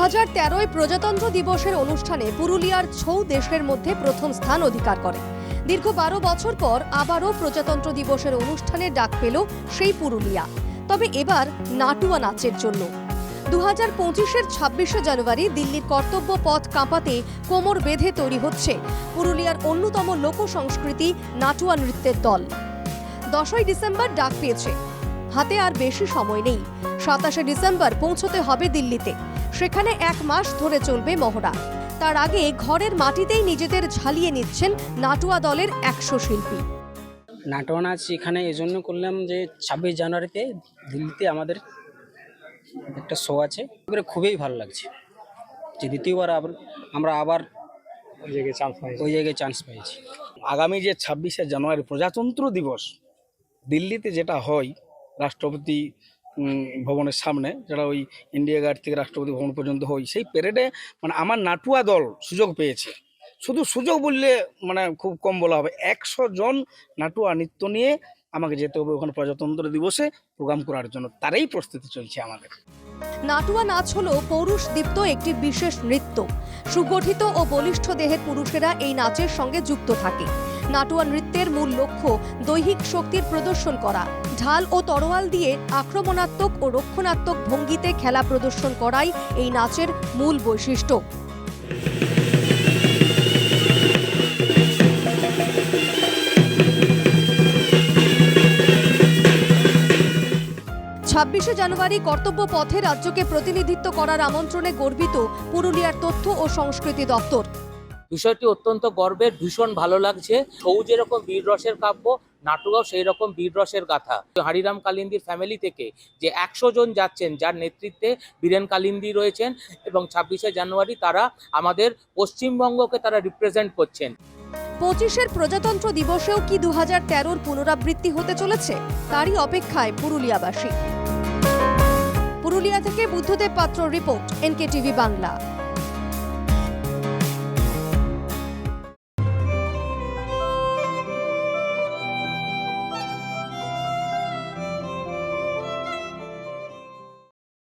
হাজার তেরোয় প্রজাতন্ত্র দিবসের অনুষ্ঠানে পুরুলিয়ার ছৌ দেশের মধ্যে প্রথম স্থান অধিকার করে। দীর্ঘ বারো বছর পর আবারও প্রজাতন্ত্র দিবসের অনুষ্ঠানে ডাক পেল সেই পুরুলিয়া। তবে এবার নাটুয়া নাচের জন্য। দু হাজার পঁচিশের ছাব্বিশে জানুয়ারি দিল্লির কর্তব্য পথ কাঁপাতে কোমর বেঁধে তৈরি হচ্ছে পুরুলিয়ার অন্যতম লোক সংস্কৃতি নাটুয়া নৃত্যের দল। দশই ডিসেম্বর ডাক পেয়েছে। হাতে আর বেশি সময় নেই। সাতাশে ডিসেম্বর পৌঁছতে হবে দিল্লিতে। সেখানে এক মাস ধরে চলবে মহড়া। তার আগে ঘরের মাটিতেই নিজেদের ঝালিয়ে নিচ্ছেন নাটুয়া দলের একশো শিল্পী। নাটোয়া নাচ এখানে এই জন্য করলাম যে ছাব্বিশ জানুয়ারিতে দিল্লিতে আমাদের একটা শো আছে। এবারে খুবই ভালো লাগছে। যে দ্বিতীয়বার আবার আমরা আবার ওই জায়গায় চান্স পাই ওই জায়গায় চান্স পেয়েছি আগামী যে ছাব্বিশে জানুয়ারি প্রজাতন্ত্র দিবস দিল্লিতে যেটা হয়, রাষ্ট্রপতি ভবনের সামনে, যেটা ওই ইন্ডিয়া গেট থেকে রাষ্ট্রপতি ভবন পর্যন্ত হয়, সেই প্যারেডে মানে আমার নাটুয়া দল সুযোগ পেয়েছে। শুধু সুযোগ বললে মানে খুব কম বলা হবে। একশো জন নাটুয়া নৃত্য নিয়ে আমাকে যেতে হবে ওখানে প্রজাতন্ত্র দিবসে প্রোগ্রাম করার জন্য। তারই প্রস্তুতি চলছে আমাদের। নাটুয়া নাচ হলো পৌরুষ দীপ্ত একটি বিশেষ নৃত্য। সুগঠিত ও বলিষ্ঠ দেহের পুরুষেরা এই নাচের সঙ্গে যুক্ত থাকে। নাটুয়া নৃত্যের মূল লক্ষ্য দৈহিক শক্তির প্রদর্শন করা। ঢাল ও তরোয়াল দিয়ে আক্রমণাত্মক ও রক্ষণাত্মক ভঙ্গিতে খেলা প্রদর্শন করাই এই নাচের মূল বৈশিষ্ট্য। ছাব্বিশে জানুয়ারি কর্তব্য পথে রাজ্যকে প্রতিনিধিত্ব করার আমন্ত্রণে গর্বিত পুরুলিয়ার তথ্য ও সংস্কৃতি দপ্তর। বিষয়টি অত্যন্ত গর্বের, ভীষণ ভালো লাগছে। ছৌ যেরকম বীর রসের কাব্য নাটুয়াও সেই রকম বীর রসের গাথা। হারিরাম কালিন্দির ফ্যামিলি থেকে যে একশো জন যাচ্ছেন, যার নেতৃত্বে বীরেন কালিন্দি রয়েছেন এবং ছাব্বিশে জানুয়ারি তারা আমাদের পশ্চিমবঙ্গকে তারা রিপ্রেজেন্ট করছেন। পঁচিশের প্রজাতন্ত্র দিবসেও কি দু হাজার তেরোর পুনরাবৃত্তি হতে চলেছে? তারই অপেক্ষায় পুরুলিয়াবাসী। পুরুলিয়া থেকে বুদ্ধদেব পাত্র রিপোর্ট এনকে টিভি বাংলা।